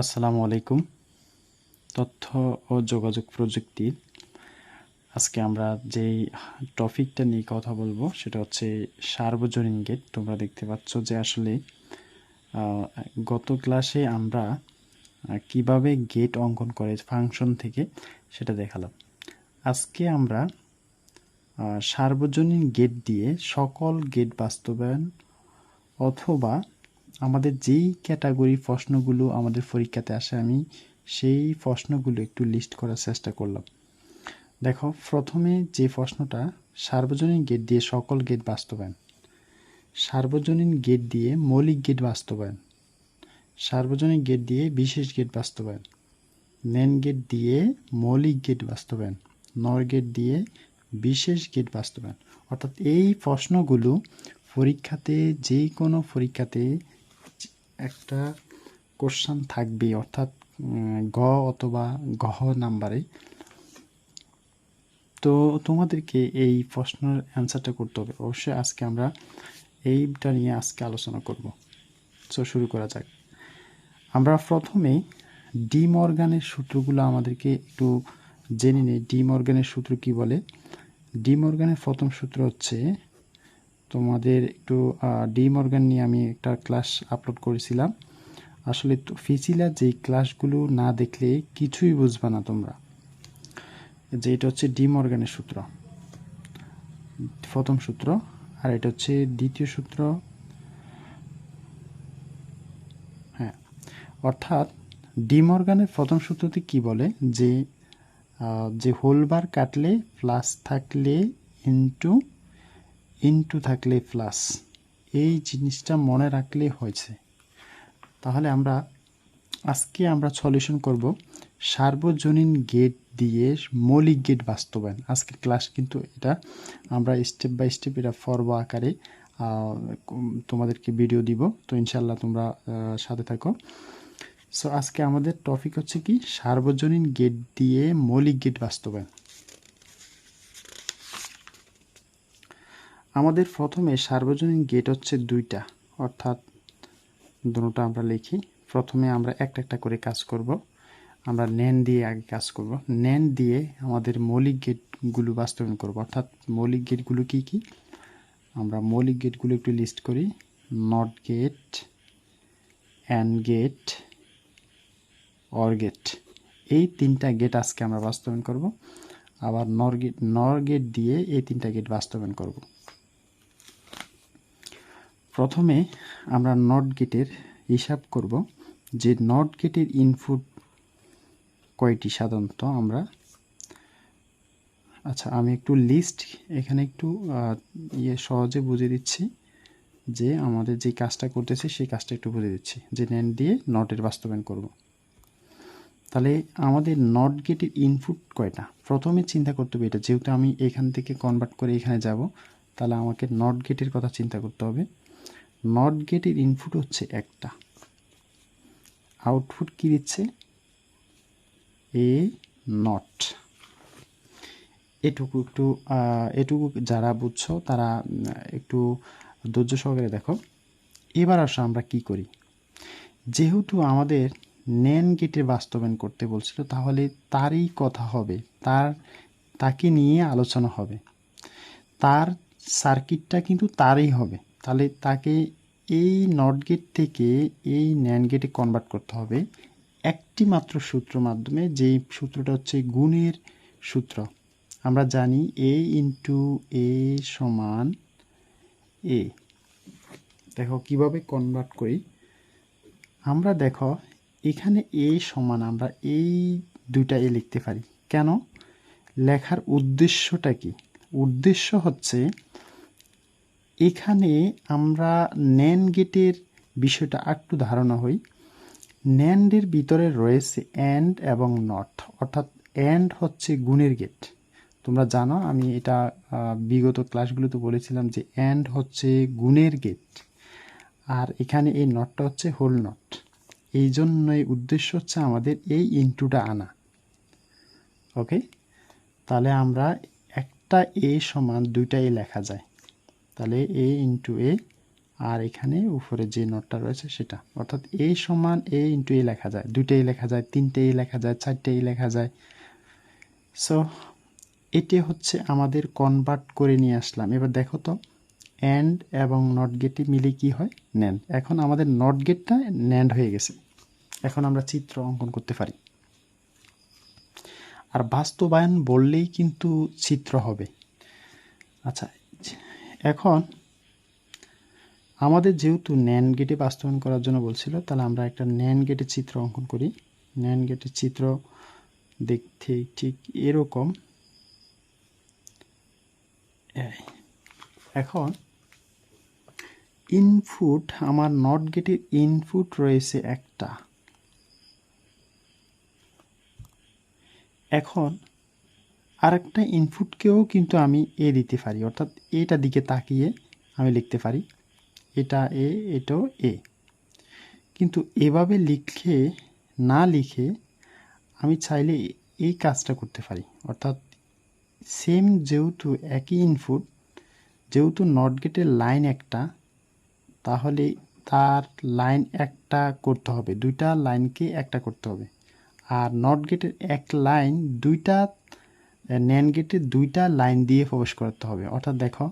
আসসালামু আলাইকুম। তথ্য ও যোগাযোগ প্রযুক্তি। আজকে আমরা যেই টপিকটা নিয়ে কথা বলব, সেটা হচ্ছে সার্বজনীন গেট। তোমরা দেখতে পাচ্ছ যে আসলে গত ক্লাসে আমরা কীভাবে গেট অঙ্কন করে ফাংশন থেকে সেটা দেখালাম। আজকে আমরা সার্বজনীন গেট দিয়ে সকল গেট বাস্তবায়ন অথবা আমাদের যেই ক্যাটাগরি প্রশ্নগুলো আমাদের পরীক্ষাতে আসে, আমি সেই প্রশ্নগুলো একটু লিস্ট করার চেষ্টা করলাম। দেখো, প্রথমে যে প্রশ্নটা, সার্বজনীন গেট দিয়ে সকল গেট বাস্তবায়ন। সার্বজনীন গেট দিয়ে মৌলিক গেট বাস্তবায়ন। সার্বজনীন গেট দিয়ে বিশেষ গেট বাস্তবায়ন। মেন গেট দিয়ে মৌলিক গেট বাস্তবায়ন। নর গেট দিয়ে বিশেষ গেট বাস্তবায়ন। অর্থাৎ এই প্রশ্নগুলো পরীক্ষাতে যে কোনো পরীক্ষাতে একটা কোশ্চান থাকবে অর্থাৎ গ অথবা গহ নাম্বারে তো তোমাদেরকে এই প্রশ্নের অ্যান্সারটা করতে হবে। অবশ্যই আজকে আমরা এইটা নিয়ে আজকে আলোচনা করব। সো শুরু করা যাক। আমরা প্রথমে ডি মর্গানের সূত্রগুলো আমাদেরকে একটু জেনে নিই। ডি মর্গানের সূত্র কি বলে? ডি মর্গানের প্রথম সূত্র হচ্ছে তোমাদের একটু ডি মর্গান নিয়ে আমি একটা ক্লাস আপলোড করেছিলাম। আসলে তো ফিজিলা যে ক্লাসগুলো না দেখলে কিছুই বুঝবে না তোমরা। যে এটা হচ্ছে ডি মর্গানের সূত্র। প্রথম সূত্র। আর এটা হচ্ছে দ্বিতীয় সূত্র। হ্যাঁ। অর্থাৎ ডি মর্গানের প্রথম সূত্রতে কি বলে? যে যে হোলবার কাটলে প্লাস থাকলে ইনটু ইনটু থাকলে প্লাস এই জিনিসটা মনে রাখলে হয়েছে। তাহলে আমরা, আজকে আমরা সলিউশন করব সার্বজনীন গেট দিয়ে মৌলিক গেট বাস্তবায়ন। আজকের ক্লাস কিন্তু এটা। আমরা স্টেপ বাই স্টেপ এটা ফর্ব আকারে তোমাদেরকে ভিডিও দিব। তো ইনশাল্লাহ তোমরা সাথে থাকো। সো আজকে আমাদের টপিক হচ্ছে কি? সার্বজনীন গেট দিয়ে মৌলিক গেট বাস্তবায়ন। আমাদের প্রথমে সার্বজনীন গেট হচ্ছে দুইটা, অর্থাৎ দুটোটা আমরা লিখি। প্রথমে আমরা একটা একটা করে কাজ করব। আমরা ন্যান দিয়ে আগে কাজ করব। ন্যান দিয়ে আমাদের মৌলিক গেটগুলো বাস্তবায়ন করব। অর্থাৎ মৌলিক গেটগুলো কি কি? আমরা মৌলিক গেটগুলো একটু লিস্ট করি। Not gate and gate or gate এই তিনটা গেট আজকে আমরা বাস্তবায়ন করব। আবার নর গেট নর গেট দিয়ে এই তিনটা গেট বাস্তবায়ন করব। প্রথমে আমরা নট গেটের হিসাব করব যে নট গেটের ইনপুট কয়টি সাধারণত আমরা আচ্ছা আমি একটু লিস্ট এখানে একটু ইয়ে সহজে বুঝিয়ে দিচ্ছি যে আমাদের যে কাজটা করতেছে সেই কাজটা একটু বুঝিয়ে দিচ্ছি। যে নেন দিয়ে নটের বাস্তবায়ন করব। তাহলে আমাদের নট গেটের ইনপুট কয়টা? প্রথমে চিন্তা করতে হবে এটা। যেহেতু আমি এখান থেকে কনভার্ট করে এখানে যাব, তাহলে আমাকে নট গেটের কথা চিন্তা করতে হবে। নট গেটের ইনপুট হচ্ছে একটা। আউটপুট কি দিচ্ছে? এ নট এটুকু একটু এটুকু যারা বুঝছ, তারা একটু ধৈর্য সহকারে দেখো। এবার আসো আমরা কি করি? যেহেতু আমাদের নেন গেটে বাস্তবায়ন করতে বলছিল, তাহলে তারই কথা হবে। তার, তাকে নিয়ে আলোচনা হবে। তার সার্কিটটা কিন্তু তারই হবে। তাহলে তাকে এই নট গেট থেকে এই ন্যান্ড গেটে কনভার্ট করতে হবে। একটি মাত্র সূত্র মাধ্যমে যেই সূত্রটা হচ্ছে গুণের সূত্র। আমরা জানি এ ইন্টু এ সমান এ দেখো কীভাবে কনভার্ট করি। আমরা দেখো এখানে এ সমান আমরা এই দুইটা এ লিখতে পারি। কেন? লেখার উদ্দেশ্যটা কি? উদ্দেশ্য হচ্ছে এখানে আমরা ন্যান গেটের বিষয়টা একটু ধারণা হই। ন্যান্ডের ভিতরে রয়েছে অ্যান্ড এবং নট অর্থাৎ অ্যান্ড হচ্ছে গুণের গেট। তোমরা জানো, আমি এটা বিগত ক্লাসগুলোতে বলেছিলাম যে অ্যান্ড হচ্ছে গুণের গেট, আর এখানে এই নটটা হচ্ছে হোল নট এই জন্যই উদ্দেশ্য হচ্ছে আমাদের এই ইনটুটা আনা। ওকে তাহলে আমরা একটা এ সমান দুইটা এ লেখা যায়। তাহলে এ ইন্টু এ আর এখানে উপরে যে নটটা রয়েছে সেটা। অর্থাৎ এ সমান এ ইন্টু এ লেখা যায়। দুইটাই লেখা যায়, তিনটেই লেখা যায়, চারটেই লেখা যায়। সো এটি হচ্ছে আমাদের কনভার্ট করে নিয়ে আসলাম। এবার দেখো তো অ্যান্ড এবং নট গেটে মিলে কি হয়? ন্যান্ড এখন আমাদের নট গেটটা ন্যান্ড হয়ে গেছে। এখন আমরা চিত্র অঙ্কন করতে পারি। আর বাস্তবায়ন বললেই কিন্তু চিত্র হবে। আচ্ছা এখন আমাদের যেহেতু ন্যান গেটে বাস্তবায়ন করার জন্য বলছিল, তাহলে আমরা একটা ন্যান গেটের চিত্র অঙ্কন করি। ন্যান গেটের চিত্র দেখতে ঠিক এরকম। এখন ইনপুট আমার নট গেটের ইনপুট রয়েছে একটা। এখন আরেকটা ইনপুটকেও কিন্তু আমি এ দিতে পারি। অর্থাৎ এটা দিকে তাকিয়ে আমি লিখতে পারি। এটা এ এটাও এ কিন্তু এভাবে লিখে, না লিখে আমি চাইলে এই কাজটা করতে পারি। অর্থাৎ সেম যেহেতু একই ইনপুট যেহেতু নট গেটের লাইন একটা, তাহলে তার লাইন একটা করতে হবে। দুইটা লাইনকে একটা করতে হবে। আর নট গেটের এক লাইন দুইটা ন্যান গেটের দুইটা লাইন দিয়ে প্রবেশ করতে হবে। অর্থাৎ দেখো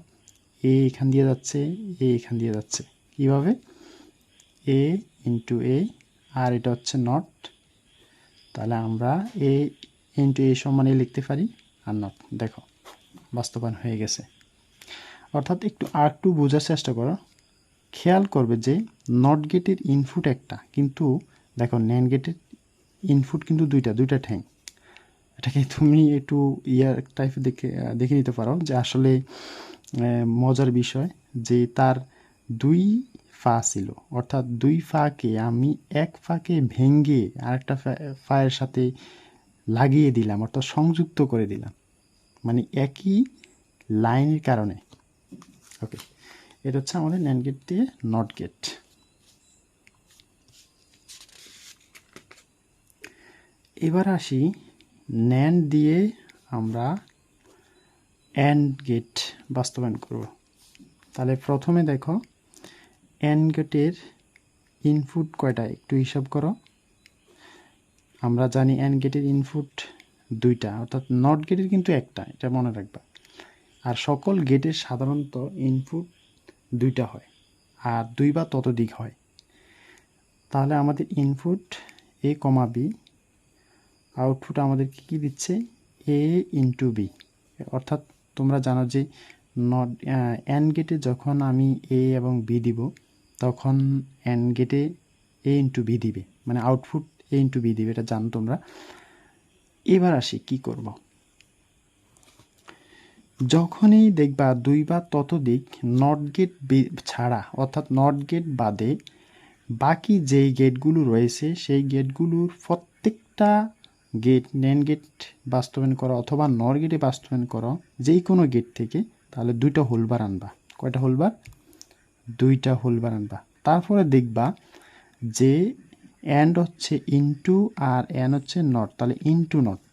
এ এখান দিয়ে যাচ্ছে এ এখান দিয়ে যাচ্ছে। কীভাবে? এ ইন্টু এ আর এটা হচ্ছে নট তাহলে আমরা এ ইন্টু এ সমান লিখতে পারি আর নট দেখো, বাস্তবায়ন হয়ে গেছে। অর্থাৎ একটু আর একটু বোঝার চেষ্টা করো। খেয়াল করবে যে নট গেটের ইনপুট একটা, কিন্তু দেখো ন্যান গেটের ইনপুট কিন্তু দুইটা দুইটা ঠ্যাং। এটাকে তুমি একটু ইয়ার টাইপে দেখে দেখে নিতে পারো যে আসলে মজার বিষয় যে তার দুই ফা ছিল। অর্থাৎ দুই ফাকে আমি এক ফাকে ভেঙ্গে আরেকটা ফায়ের সাথে লাগিয়ে দিলাম, অর্থাৎ সংযুক্ত করে দিলাম। মানে একই লাইনের কারণে। ওকে এটা হচ্ছে আমাদের ন্যান গেট দিয়ে নট গেট এবার আসি ন্যান দিয়ে আমরা অ্যান্ড গেট বাস্তবায়ন করব। তাহলে প্রথমে দেখো অ্যান্ড গেটের ইনপুট কয়টা? একটু হিসাব করো। আমরা জানি অ্যান্ড গেটের ইনপুট দুইটা, অর্থাৎ নট গেটের কিন্তু একটা, এটা মনে রাখবা। আর সকল গেটের সাধারণত ইনপুট দুইটা হয়, আর দুই বা ততোধিক হয়। তাহলে আমাদের input A comma B output আমাদেরকে কি দিচ্ছে? এ ইন্টু বি অর্থাৎ তোমরা জানো যে নট অ্যান গেটে যখন আমি এ এবং বি দিব, তখন অ্যান গেটে এ ইন্টু বি দিবে। মানে আউটপুট এ ইন্টু বি দিবে, এটা জানো তোমরা। এবার আসি, কি করব? যখনই দেখবা দুই বা ততোধিক নট গেট ছাড়া, অর্থাৎ নট গেট বাদে বাকি যেই গেটগুলো রয়েছে, সেই গেটগুলোর প্রত্যেকটা গেট নেন গেট বাস্তবায়ন করো অথবা নর গেটে বাস্তবায়ন করো যেই কোনো গেট থেকে, তাহলে দুইটা হোলবার আনবা। কয়টা হোলবার দুইটা হোলবার আনবা। তারপরে দেখবা যে অ্যান্ড হচ্ছে ইনটু আর অ্যান হচ্ছে নট তাহলে ইনটু নট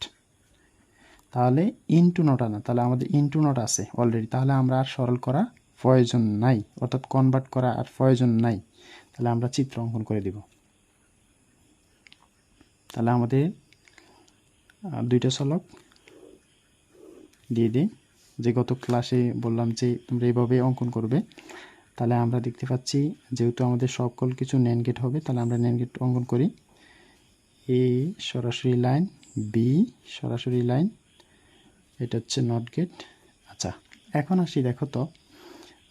তাহলে ইনটু নট আনা, তাহলে আমাদের ইনটু নট আছে অলরেডি তাহলে আমরা আর সরল করা প্রয়োজন নাই, অর্থাৎ কনভার্ট করা আর প্রয়োজন নাই। তাহলে আমরা চিত্র অঙ্কন করে দিব। তাহলে আমাদের দুইটা চলক দিয়ে দিই। যে গত ক্লাসে বললাম যে তোমরা এইভাবে অঙ্কন করবে, তাহলে আমরা দেখতে পাচ্ছি যেহেতু আমাদের সকল কিছু ন্যান গেট হবে, তাহলে আমরা ন্যান গেট অঙ্কন করি। এ সরাসরি লাইন বি সরাসরি লাইন এটা হচ্ছে নট গেট আচ্ছা এখন আসি দেখো তো,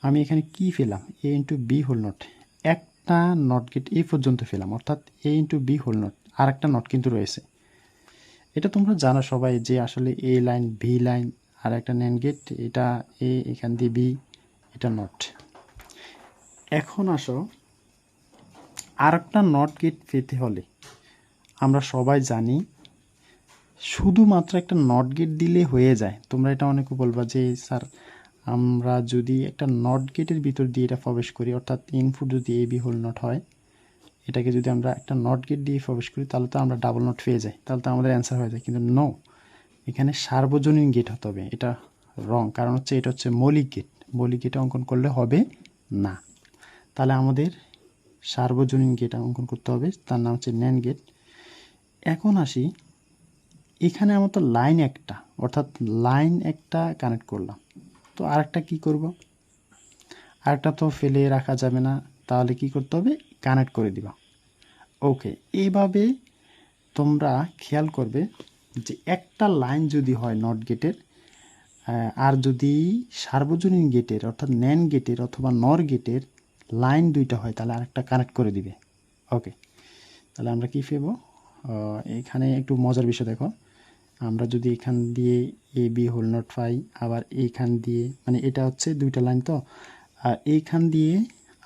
আমি এখানে কি পেলাম? A into B whole not একটা নট গেট এই পর্যন্ত পেলাম, অর্থাৎ A into B whole not আর একটা নট কিন্তু রয়েছে। এটা তোমরা জানো সবাই যে আসলে এ লাইন ভি লাইন আর একটা ন্যান গেট, এটা এ এখান দিয়ে বি এটা নট এখন আসো আর একটা নট গেট পেতে হলে আমরা সবাই জানি শুধুমাত্র একটা নট গেট দিলে হয়ে যায়। তোমরা এটা অনেকে বলবা যে, স্যার, আমরা যদি একটা নট গেটের ভিতর দিয়ে এটা প্রবেশ করি, অর্থাৎ ইনপুট যদি এ বি হোল নট হয় এটাকে যদি আমরা একটা নট গেট দিয়ে প্রবেশ করি, তাহলে তো আমরা ডাবল নট পেয়ে যাই। তাহলে তো আমাদের অ্যান্সার হয়ে যায়। কিন্তু নো এখানে সার্বজনীন গেট হতে হবে। এটা রং কারণ হচ্ছে এটা হচ্ছে মৌলিক গেট মৌলিক গেট অঙ্কন করলে হবে না। তাহলে আমাদের সার্বজনীন গেট অঙ্কন করতে হবে। তার নাম হচ্ছে ন্যান গেট এখন আসি, এখানে আমার তো লাইন একটা, অর্থাৎ লাইন একটা কানেক্ট করলাম। তো আরেকটা কি করব? আরেকটা তো ফেলে রাখা যাবে না। তাহলে কি করতে হবে? কানেক্ট করে দিবা। ওকে এইভাবে তোমরা খেয়াল করবে যে একটা লাইন যদি হয় নট গেটের আর যদি সার্বজনীন গেটের অর্থাৎ ন্যান গেটের অথবা নর গেটের লাইন দুইটা হয়, তাহলে আরেকটা কানেক্ট করে দিবে। ওকে তাহলে আমরা কি পেব? এখানে একটু মজার বিষয় দেখো। আমরা যদি এখান দিয়ে এ বি হোল নট পাই আবার এইখান দিয়ে মানে এটা হচ্ছে দুইটা লাইন তো, আর এইখান দিয়ে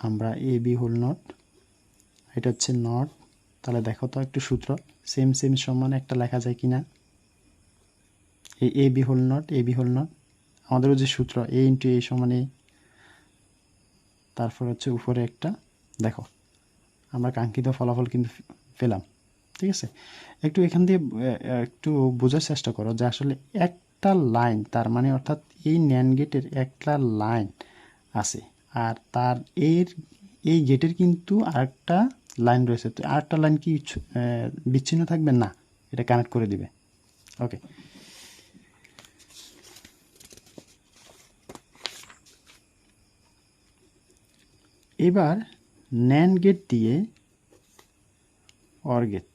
আমরা এ বি হোল নট এটা হচ্ছে নট। তাহলে দেখো তো একটু সূত্র। সেম সেম সমান একটা লেখা যায় কি না এই A B whole not A B whole not আমাদেরও যে সূত্র এ ইন্টু এ সমান এ তারপর হচ্ছে উপরে একটা। দেখো, আমরা কাঙ্ক্ষিত ফলাফল কিন্তু পেলাম, ঠিক আছে? একটু এখান দিয়ে একটু বোঝার চেষ্টা করো যে আসলে একটা লাইন, তার মানে অর্থাৎ এই ন্যান গেটের একটা লাইন আছে। আর তার এর, এই গেটের কিন্তু আরেকটা লাইন রয়েছে। তো আরেকটা লাইন কি বিচ্ছিন্ন থাকবে? না, এটা কানেক্ট করে দিবে। ওকে এবার ন্যান গেট দিয়ে অর গেট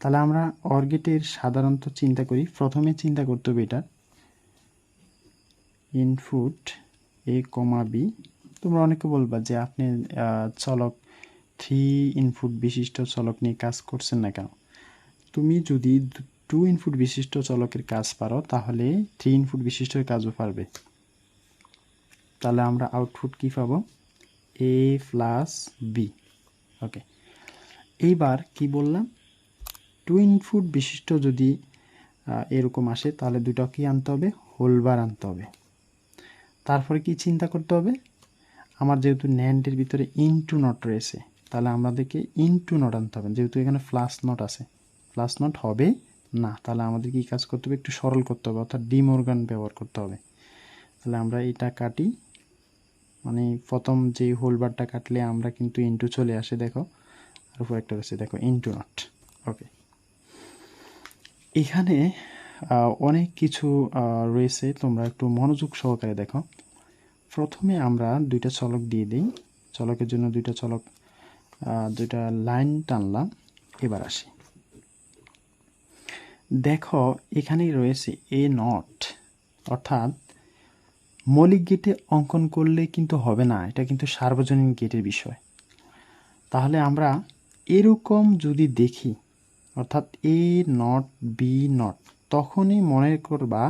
তাহলে আমরা অর গেটের সাধারণত চিন্তা করি। প্রথমে চিন্তা করতে হবে এটা। ইনপুট এ কমা বি তোমরা অনেকে বলবা যে আপনি চলক থ্রি ইনপুট বিশিষ্ট চলক নিয়ে কাজ করছেন না কেন? তুমি যদি টু ইনপুট বিশিষ্ট চলকের কাজ পারো, তাহলে থ্রি ইনপুট বিশিষ্ট কাজও পারবে। তাহলে আমরা আউটপুট কি পাবো? এ প্লাস বি ওকে এইবার কি বললাম? টু ইনপুট বিশিষ্ট যদি এরকম আসে, তাহলে দুটো কি আনতে হবে? হোলবার আনতে হবে। তারপরে কি চিন্তা করতে হবে? আমার যেহেতু ন্যান্ডের ভিতরে ইনটু নট রয়েছে, তাহলে আমাদেরকে ইনটু নট আনতে হবে। যেহেতু এখানে প্লাস নট আছে প্লাস নট হবে না, তাহলে আমাদের কি কাজ করতে হবে? একটু সরল করতে হবে, অর্থাৎ ডিমোরগান ব্যবহার করতে হবে। তাহলে আমরা এটা কাটি মানে প্রথম যে হোলবারটা কাটলে আমরা কিন্তু ইনটু চলে আসে, দেখো। আর উপর একটা রয়েছে, দেখো ইনটু নট ওকে এখানে অনেক কিছু রয়েছে, তোমরা একটু মনোযোগ সহকারে দেখো। প্রথমে আমরা দুইটা চলক দিয়ে দিই। চলকের জন্য দুইটা চলক দুইটা লাইন টানলাম। এবার আসি। দেখো, এখানেই রয়েছে এ নট অর্থাৎ, মৌলিক গেটে অঙ্কন করলে কিন্তু হবে না, এটা কিন্তু সার্বজনীন গেটের বিষয়। তাহলে আমরা এরকম যদি দেখি, অর্থাৎ এ নট বি নট তখনই মনে করবা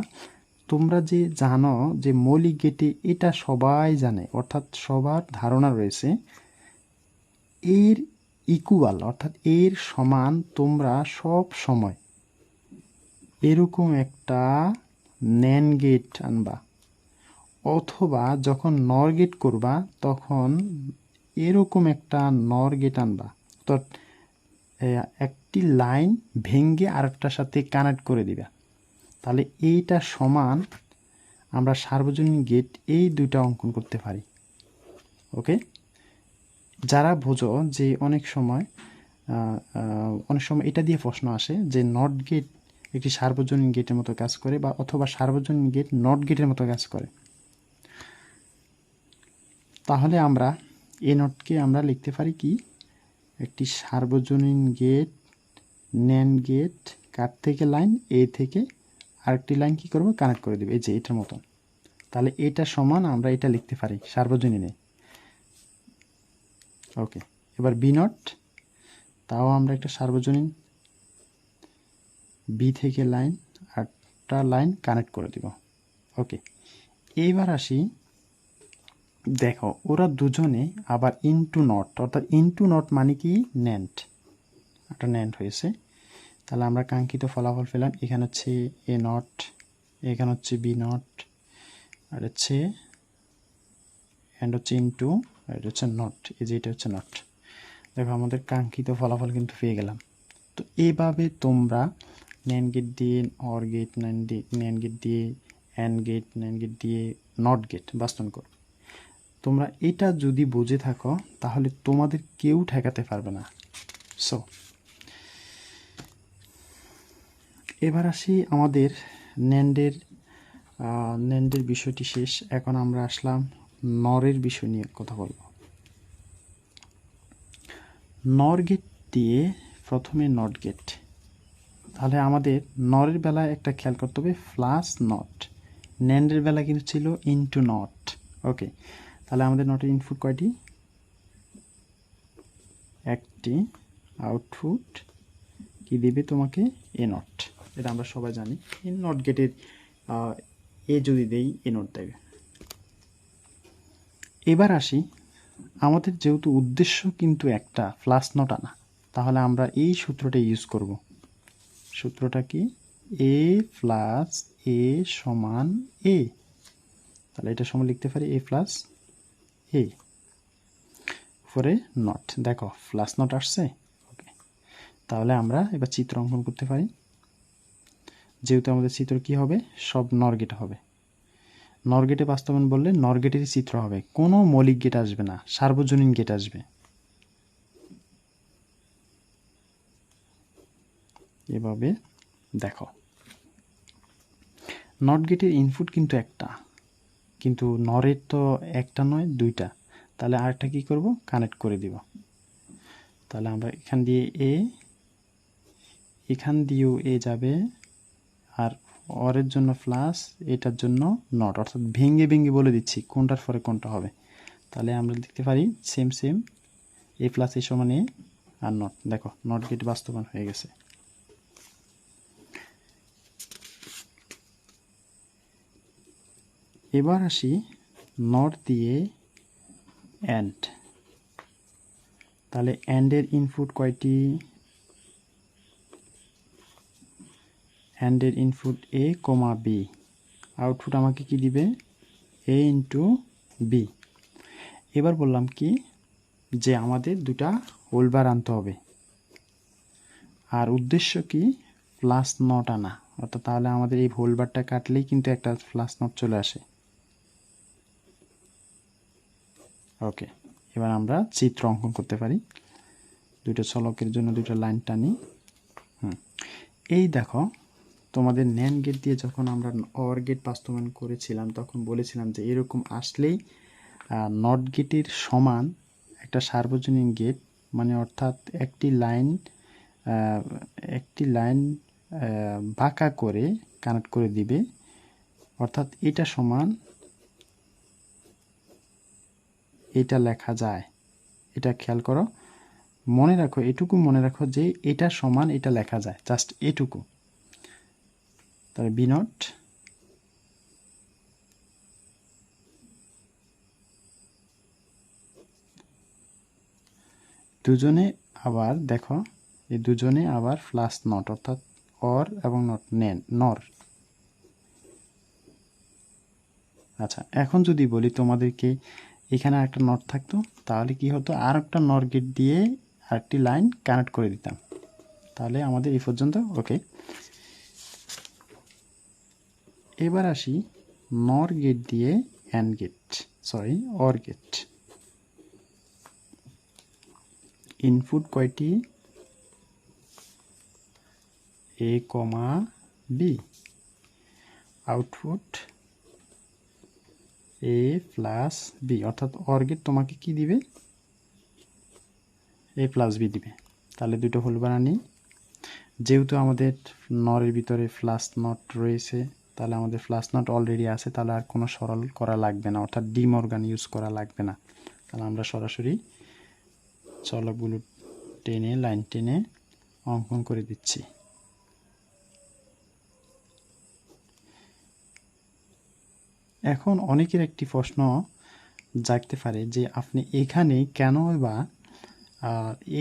তোমরা যে জানো যে মৌলিক গেটে এটা সবাই জানে, অর্থাৎ সবার ধারণা রয়েছে, এর ইকুয়াল অর্থাৎ এর সমান তোমরা সব সময় এরকম একটা ন্যান গেট আনবা। অথবা যখন নর গেট করবা, তখন এরকম একটা নর গেট আনবা। তো একটি লাইন ভেঙ্গে আরেকটার সাথে কানেক্ট করে দিবা। তাহলে এইটা সমান আমরা সার্বজনীন গেট এই দুইটা অঙ্কন করতে পারি। ওকে যারা বোঝো যে অনেক সময় অনেক সময় এটা দিয়ে প্রশ্ন আসে যে নট গেট একটি সার্বজনীন গেটের মতো কাজ করে বা অথবা সার্বজনীন গেট নট গেটের মতো কাজ করে। তাহলে আমরা এ নটকে আমরা লিখতে পারি কি? একটি সার্বজনীন গেট ন্যান গেট কার থেকে লাইন এ থেকে আরেকটি লাইন কি করব? কানেক্ট করে দেবে। এই যে এটার মতন তাহলে এটা সমান আমরা এটা লিখতে পারি সার্বজনীনে। ওকে এবার বি নট তাও আমরা একটা সার্বজনীন বি থেকে লাইন আটটা লাইন কানেক্ট করে দিব। ওকে এইবার আসি, দেখো, ওরা দুজনে আবার ইনটু নট অর্থাৎ ইনটু নট মানে কি? ন্যান্ট একটা ন্যান্ট হয়েছে। তাহলে আমরা কাঙ্ক্ষিত ফলাফল পেলাম। এখানে হচ্ছে এ নট এখানে হচ্ছে বি নট আর হচ্ছে অ্যান্ড হচ্ছে ইনটু আর এটা হচ্ছে নট এই যে এটা হচ্ছে নট দেখো আমাদের কাঙ্ক্ষিত ফলাফল কিন্তু পেয়ে গেলাম। তো এইভাবে তোমরা ন্যান গেট দিয়ে or gate nand nand gate দিয়ে অ্যান্ড গেট ন্যান গেট দিয়ে নট গেট বাস্তবায়ন করো। তোমরা এটা যদি বুঝে থাকো, তাহলে তোমাদের কেউ ঠেকাতে পারবে না। সো এবার আসি আমাদের ন্যান্ডের ন্যান্ডের বিষয়টি শেষ। এখন আমরা আসলাম নরের বিষয় নিয়ে কথা বলব। নর গেট দিয়ে প্রথমে নট গেট তাহলে আমাদের নরের বেলায় একটা খেয়াল করতে হবে প্লাস নট ন্যান্ডের বেলা কিন্তু ছিল ইনটু নট ওকে তাহলে আমাদের নটের ইনপুট কয়টি? একটি। আউটপুট কি দেবে তোমাকে? এ নট এটা আমরা সবাই জানি। এ নট গেটের এ যদি দেই, এ নট দেবে এবার আসি, আমাদের যেহেতু উদ্দেশ্য কিন্তু একটা প্লাস নট আনা। তাহলে আমরা এই সূত্রটা ইউজ করব। সূত্রটা কি? এ প্লাস এ সমান এ তাহলে এটা সময় লিখতে পারি এ প্লাস এ উপরে নট দেখো প্লাস নট আসছে। ওকে তাহলে আমরা এবার চিত্র অঙ্কন করতে পারি। যেহেতু আমাদের চিত্র কি হবে? সব নরগেট হবে। নরগেটে বাস্তবায়ন বললে নরগেটেরই চিত্র হবে। কোনো মৌলিক গেট আসবে না, সার্বজনীন গেট আসবে। এভাবে দেখো। নট গেটের ইনপুট কিন্তু একটা, কিন্তু নরের তো একটা নয়, দুইটা। তাহলে আরেকটা কি করব? কানেক্ট করে দিব। তাহলে আমরা এখান দিয়ে এ এখান দিয়েও এ যাবে। আর অরের জন্য প্লাস এটার জন্য নট অর্থাৎ ভেঙে ভেঙে বলে দিচ্ছি কোনটার পরে কোনটা হবে। তাহলে আমরা দেখতে পারি same same A plus A সমান এ আর নট দেখো নট গেট বাস্তবায়ন হয়ে গেছে। এবার আসি নট দিয়ে অ্যান্ড তাহলে অ্যান্ডের ইনপুট কয়টি? অ্যান্ডের input A comma B output আমাকে কি দিবে? এ ইন্টু বি এবার বললাম কি? যে আমাদের দুটা হোলবার আনতে হবে। আর উদ্দেশ্য কি? প্লাস নট আনা। অর্থাৎ তাহলে আমাদের এই হোলবারটা কাটলেই কিন্তু একটা প্লাস নট চলে আসে। ওকে এবার আমরা চিত্র অঙ্কন করতে পারি। দুটো চলকের জন্য দুটো লাইন টানি। হুম, এই দেখো তোমাদের ন্যান গেট দিয়ে যখন আমরা অর গেট বাস্তবায়ন করেছিলাম, তখন বলেছিলাম যে এরকম আসলেই নট গেটের সমান একটা সার্বজনীন গেট মানে অর্থাৎ একটি লাইন একটি লাইন বাঁকা করে কানেক্ট করে দিবে। অর্থাৎ এটা সমান, এটা লেখা যায়। এটা খেয়াল করো। মনে রাখো, এটুকু মনে রাখো যে এটা সমান, এটা লেখা যায়। জাস্ট এটুকু। তাহলে বি নট। দুজনে আবার দেখো, এই দুজনে আবার প্লাস নট অর্থাৎ অর এবং নট নেন নর আচ্ছা এখন যদি বলি তোমাদেরকে এখানে একটা নট থাকতো, তাহলে কি হতো? আর একটা নর গেট দিয়ে আরেকটি লাইন কানেক্ট করে দিতাম। তাহলে আমাদের এই পর্যন্ত ওকে এবার আসি নর গেট দিয়ে and gate sorry or gate input কয়টি? A comma B output A plus B অর্থাৎ অর গেট তোমাকে কি দিবে? এ প্লাস বি দিবে। তাহলে দুটো হোল বানানি। যেহেতু আমাদের নরের ভিতরে ফ্লাস নট রয়েছে তাহলে আমাদের ফ্লাস নট অলরেডি আছে, তাহলে আর কোনো সরল করা লাগবে না, অর্থাৎ ডিম অর্গান ইউজ করা লাগবে না। তাহলে আমরা সরাসরি চলকগুলো টেনে লাইন টেনে অঙ্কন করে দিচ্ছি। এখন অনেকের একটি প্রশ্ন জাগতে পারে যে আপনি এখানে কেন বা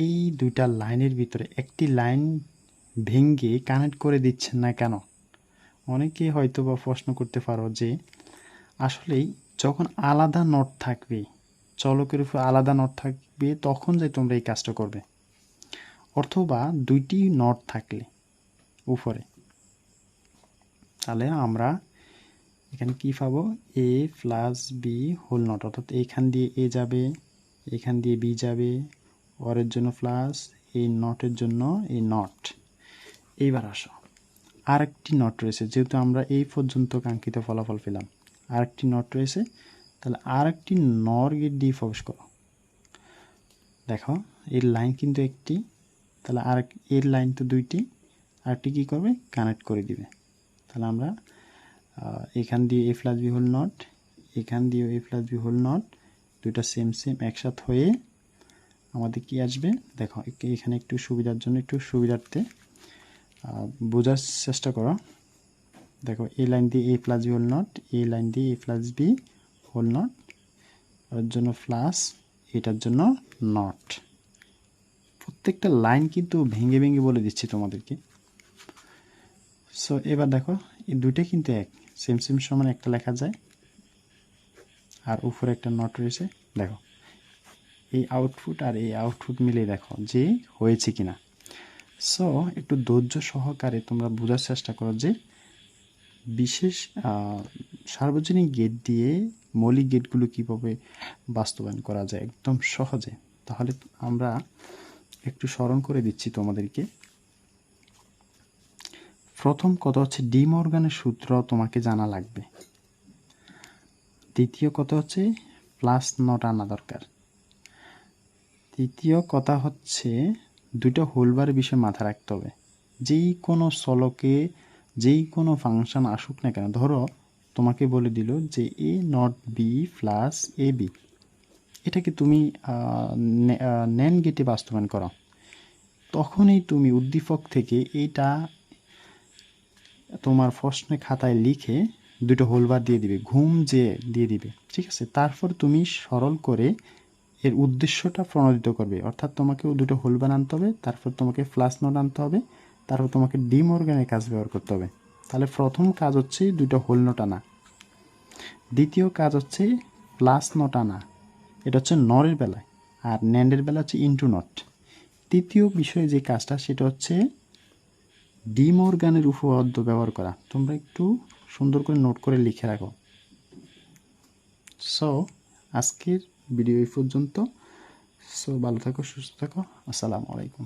এই দুইটা লাইনের ভিতরে একটি লাইন ভেঙ্গে কানেক্ট করে দিচ্ছেন না কেন? অনেকে হয়তো বা প্রশ্ন করতে পারো যে, আসলেই যখন আলাদা নট থাকবে, চলকের উপর আলাদা নট থাকবে, তখন যে তোমরা এই কাজটা করবে। অথবা দুইটি নট থাকলে উপরে। তাহলে আমরা এখানে কি পাবো? A plus B whole not অর্থাৎ এইখান দিয়ে এ যাবে, এখান দিয়ে বি যাবে ওরের জন্য প্লাস এই নটের জন্য এই নট এইবার আসো। আরেকটি নট রয়েছে, যেহেতু আমরা এই পর্যন্ত কাঙ্ক্ষিত ফলাফল পেলাম। আরেকটি নট রয়েছে, তাহলে আরেকটি নর গেট দিয়ে প্রবেশ করো। দেখো, এর লাইন কিন্তু একটি, তাহলে আর এর লাইন তো দুইটি, আরেকটি কী করবে? কানেক্ট করে দিবে। তাহলে আমরা এখান দিয়ে A plus B whole not এখান দিয়ে A plus B whole not দুইটা সেম সেম একসাথে হয়ে আমাদের কি আসবে? দেখো এখানে একটু সুবিধার জন্য একটু সুবিধার্থে বোঝার চেষ্টা করো। দেখো এই লাইন দিয়ে A plus B whole not এই লাইন দিয়ে A plus B whole not ওর জন্য প্লাস এটার জন্য নট প্রত্যেকটা লাইন কিন্তু ভেঙে ভেঙে বলে দিচ্ছি তোমাদেরকে। সো এবার দেখো, এই দুইটা কিন্তু এক সেম সেম সমান একটা লেখা যায়। আর উপরে একটা নট রয়েছে। দেখো, এই আউটপুট আর এই আউটপুট মিলে দেখো যে হয়েছে কিনা। সো একটু ধৈর্য সহকারে তোমরা বোঝার চেষ্টা করো যে বিশেষ সার্বজনীন গেট দিয়ে মৌলিক গেটগুলো কীভাবে বাস্তবায়ন করা যায় একদম সহজে। তাহলে আমরা একটু স্মরণ করে দিচ্ছি তোমাদেরকে। প্রথম কথা হচ্ছে ডিম অর্গানের সূত্র তোমাকে জানা লাগবে। দ্বিতীয় কথা হচ্ছে প্লাস নট আনা দরকার। তৃতীয় কথা হচ্ছে দুটো হোলবার বিষয়ে মাথা রাখতে হবে। যেই কোনো সলকে, যেই কোনো ফাংশন আসুক না কেন, ধরো তোমাকে বলে দিল যে A not B plus A B এটাকে তুমি ন্যান গেটে বাস্তবায়ন করো। তখনই তুমি উদ্দীপক থেকে এটা তোমার প্রশ্নে খাতায় লিখে দুটো হোলবার দিয়ে দিবে, ঘুম যে দিয়ে দিবে, ঠিক আছে? তারপর তুমি সরল করে এর উদ্দেশ্যটা প্রণোদিত করবে। অর্থাৎ তোমাকে দুটো হোল আনতে হবে, তারপর তোমাকে ফ্লাস নোট আনতে হবে, তারপর তোমাকে ডিম অর্গানের কাজ ব্যবহার করতে হবে। তাহলে প্রথম কাজ হচ্ছে দুটো হোল নোট আনা। দ্বিতীয় কাজ হচ্ছে প্লাস নোট আনা। এটা হচ্ছে নরের বেলায় আর ন্যান্ডের বেলা হচ্ছে ইন্টু নট তৃতীয় বিষয়ে যে কাজটা, সেটা হচ্ছে ডিম অর্গানের উপপাদ্য ব্যবহার করা। তোমরা একটু সুন্দর করে নোট করে লিখে রাখো। সো আজকের ভিডিও এই পর্যন্ত। সো ভালো থাকো সুস্থ থাকো। আসসালামু আলাইকুম।